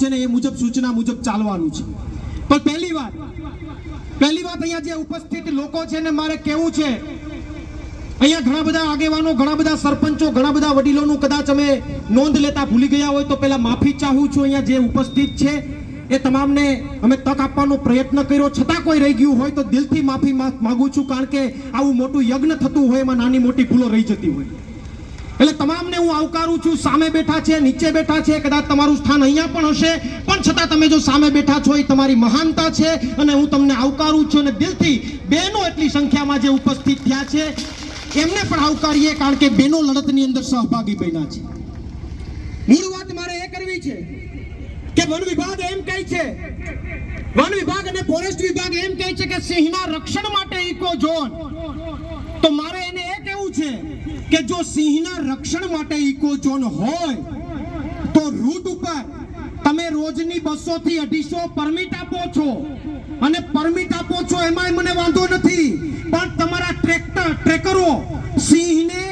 છે ને એ મુજબ સૂચના મુજબ ચાલવાનું છે. પણ પહેલી વાત પહેલી વાત અહીંયા જે ઉપસ્થિત લોકો છે ને મારે કેવું છે, અહીંયા ઘણા બધા આગેવાનો, ઘણા બધા સરપંચો, ઘણા બધા વડીલોનું કદાચ અમે નોંધ લેતા ભૂલી ગયા હોય તો પહેલા માફી ચાહું છું અહીંયા જે ઉપસ્થિત છે, એ તમામને અમે તક આપવાનો પ્રયત્ન કર્યો. છતાં કોઈ રહી ગયું હોય તો દિલથી માફી માંગુ છું, કારણ કે આવું મોટું યજ્ઞ થતું હોય એમાં નાની મોટી ભૂલો રહી જતી હોય. એટલે તમામને હું આવકારું છું, સામે બેઠા છે, નીચે બેઠા છે, કદાચ તમારું સ્થાન અહીંયા પણ હશે, પણ છતાં તમે જો સામે બેઠા છો એ તમારી મહાનતા છે અને હું તમને આવકારું છું અને દિલથી બહેનો એટલી સંખ્યામાં જે ઉપસ્થિત થયા છે, એમને પણ આવકારીએ, કારણ કે બહેનો લડતની અંદર સહભાગી બન્યા છે. મૂળ વાત મારે એ કરવી છે કે વન વિભાગ એમ કહે છે, વન વિભાગ અને ફોરેસ્ટ વિભાગ એમ કહે છે કે સિંહના રક્ષણ માટે ઇકો ઝોન. તો મારે એને એ કે જો સિંહના રક્ષણ માટે ઇકો ઝોન હોય, તો રૂટ ઉપર તમે રોજની બસો થી અઢીસો પરમિટ આપો છો. અને પરમિટ આપો છો એમાં મને વાંધો નથી. પણ તમારા ટ્રેક્ટર, ટ્રેકરો સિંહને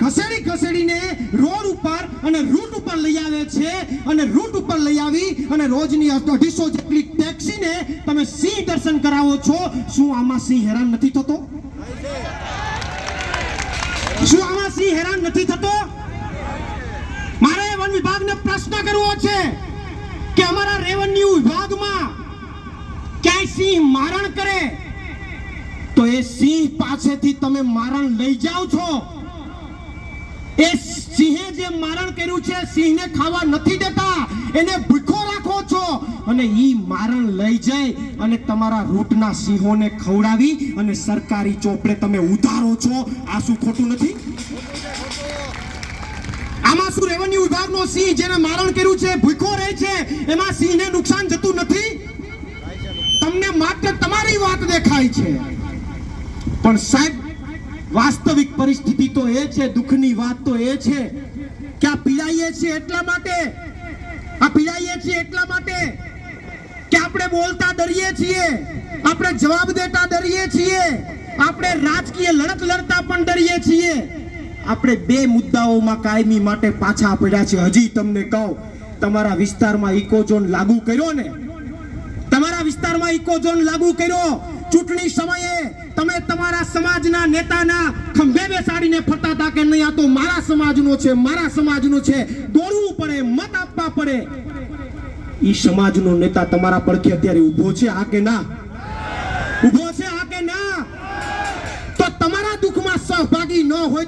ખસેડી ખસેડીને રોડ ઉપર અને રૂટ ઉપર લઈ આવે છે. અને રૂટ ઉપર લઈ આવી અને રોજની અઢીસો જેટલી ટેક્સીને તમે સિંહ દર્શન કરાવો છો. શું આમાં સિંહ હેરાન નથી થતો શું નથી થતો? મારે વન વિભાગને પ્રશ્ન કરવો છે કે અમારા રેવન્યુ વિભાગમાં ક્યાંય સિંહ મારણ કરે? તો એ સિંહ પાસેથી તમે મારણ લઈ જાઓ છો. એ સિંહે જે મારણ કર્યું છે, સિંહને ખાવા નથી દેતા. એને ભૂખો રાખો છો. અને ઈ મારણ લઈ જાય અને તમારા રૂટના સિંહોને ખવડાવી અને સરકારી ચોપડે તમે ઉતારો છો. આ શું ખોટું નથી? આમાં શું રેવન્યુ વિભાગનો સિંહ જેને મારણ કર્યું છે, ભૂખો રહે છે, એમાં સિંહને નુકસાન જતું નથી. તમને માત્ર તમારી વાત દેખાય છે. પણ સાહેબ, વાસ્તવિક પરિસ્થિતિ તો એ છે, દુઃખની વાત તો એ છે કે આ પીડાઈએ છીએ એટલા માટે, આ પીડાઈએ છીએ એટલા માટે કે આપણે બોલતા ડરીએ છીએ, આપણે જવાબ દેતા ડરીએ છીએ, આપણે રાજકીય લડત લડતા પણ ડરીએ છીએ. આપણે બે મુદ્દાઓમાં કાયમી માટે પાછા પડ્યા છે. હજી તમને કહું, તમારા વિસ્તારમાં ઇકોઝોન લાગુ કર્યો ને? તમારા વિસ્તારમાં ઇકોઝોન લાગુ કર્યો. ચૂંટણી સમયે તમે તમારા સમાજના નેતાના ખંભે બેસાડીને ફરતા હતા કે નહીં? આ તો મારા સમાજનો છે, મારા સમાજનો છે. દોડવું પડે, મત આપવા પડે. ઈ સમાજનો નેતા તમારા પડખે અત્યારે ઊભો છે આ કે ના? ઊભો છે આ કે ના? તો તમારા દુઃખમાં સહભાગી ન હોય